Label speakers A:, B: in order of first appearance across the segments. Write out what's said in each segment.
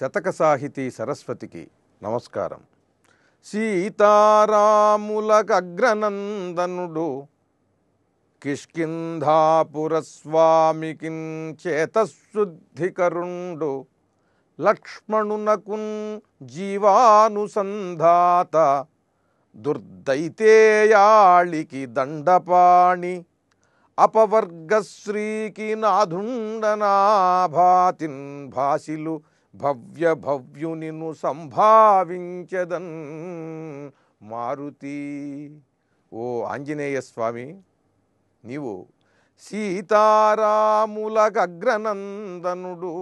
A: శతక సాహితీ సరస్వతికి నమస్కారం. సీతారాములకగ్రనందనుడు కిష్కింధాపురస్వామికిన్ చేతశుద్ధికరుండు లక్ష్మణునకున్ జీవానుసంధాత దుర్దైతేయాళికి దండపాణి అపవర్గశ్రీకి నాధుండనాభాతిన్ భాసిలు భవ్య భవ్యునిను సంభావించదన్ మారుతి. ఓ ఆంజనేయ స్వామి నీవు సీతారాములకగ్రనందనుడు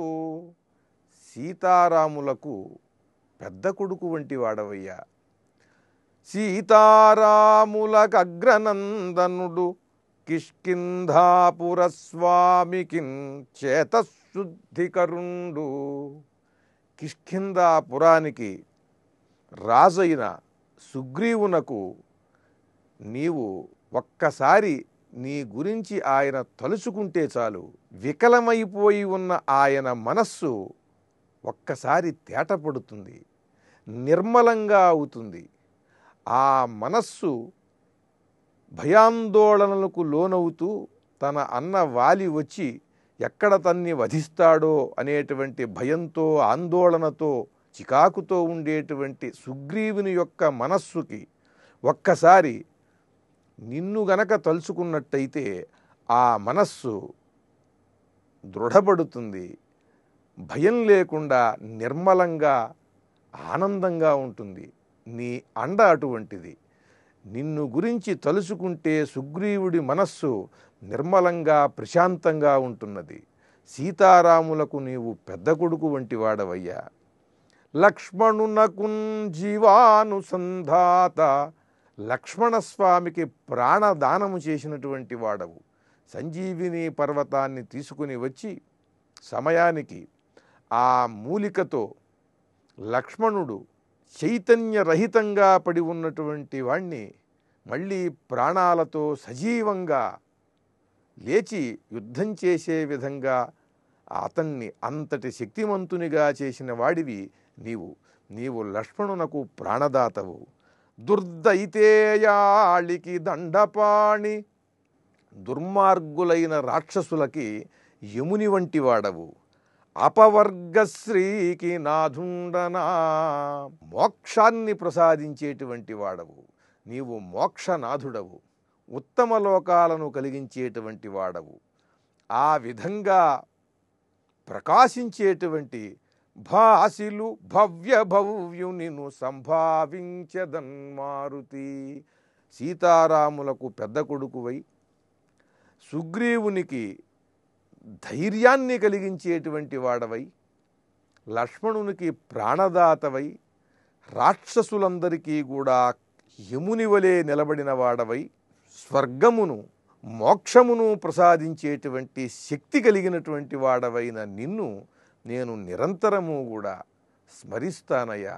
A: సీతారాములకు పెద్ద కొడుకు వంటి వాడవయ్యా. సీతారాములకగ్రనందనుడు కిష్కింధాపురస్వామికిన్ చేతశుద్ధికరుండు. కిష్కిందాపురానికి రాజైన సుగ్రీవునకు నీవు ఒక్కసారి నీ గురించి ఆయన తలుచుకుంటే చాలు. వికలమైపోయి ఉన్న ఆయన మనస్సు ఒక్కసారి తేటపడుతుంది. నిర్మలంగా అవుతుంది. ఆ మనస్సు భయాందోళనలకు లోనవుతూ తన అన్న వాలి వచ్చి ఎక్కడ తన్ని వధిస్తాడో అనేటువంటి భయంతో ఆందోళనతో చికాకుతో ఉండేటువంటి సుగ్రీవుని యొక్క మనస్సుకి ఒక్కసారి నిన్ను గనక తలుచుకున్నట్టయితే ఆ మనస్సు దృఢపడుతుంది. భయం లేకుండా నిర్మలంగా ఆనందంగా ఉంటుంది. నీ అండ అటువంటిది. నిన్ను గురించి తలుచుకుంటే సుగ్రీవుడి మనస్సు నిర్మలంగా ప్రశాంతంగా ఉంటున్నది. సీతారాములకు నీవు పెద్ద కొడుకు వంటి వాడవయ్యా. లక్ష్మణునకున్ జీవానుసంధాత లక్ష్మణస్వామికి ప్రాణదానము చేసినటువంటి వాడవు. సంజీవిని పర్వతాన్ని తీసుకుని వచ్చి సమయానికి ఆ మూలికతో లక్ష్మణుడు చైతన్యరహితంగా పడి ఉన్నటువంటి వాణ్ణి మళ్ళీ ప్రాణాలతో సజీవంగా లేచి యుద్ధం చేసే విధంగా అతన్ని అంతటి శక్తిమంతునిగా చేసిన వాడివి నీవు. నీవు లక్ష్మణునకు ప్రాణదాతవు. దుర్దైతేయాళికి దండపాణి. దుర్మార్గులైన రాక్షసులకి యముని వంటి వాడవు. అపవర్గశ్రీకి నాధుండనా? మోక్షాన్ని ప్రసాదించేటువంటి వాడవు. నీవు మోక్షనాథుడవు ఉత్తమ లోకాలను కలిగించేటువంటి వాడవు. ఆ విధంగా ప్రకాశించేటువంటి భాసిలు భవ్య భవ్యునిను సంభావించదన్ మారుతి సీతారాములకు పెద్ద కొడుకువై సుగ్రీవునికి ధైర్యాన్ని కలిగించేటువంటి వాడవై లక్ష్మణునికి ప్రాణదాతవై రాక్షసులందరికీ కూడా యముని వలె నిలబడిన వాడవై స్వర్గమును మోక్షమును ప్రసాదించేటువంటి శక్తి కలిగినటువంటి వాడవైన నిన్ను నేను నిరంతరము కూడా స్మరిస్తానయ్యా.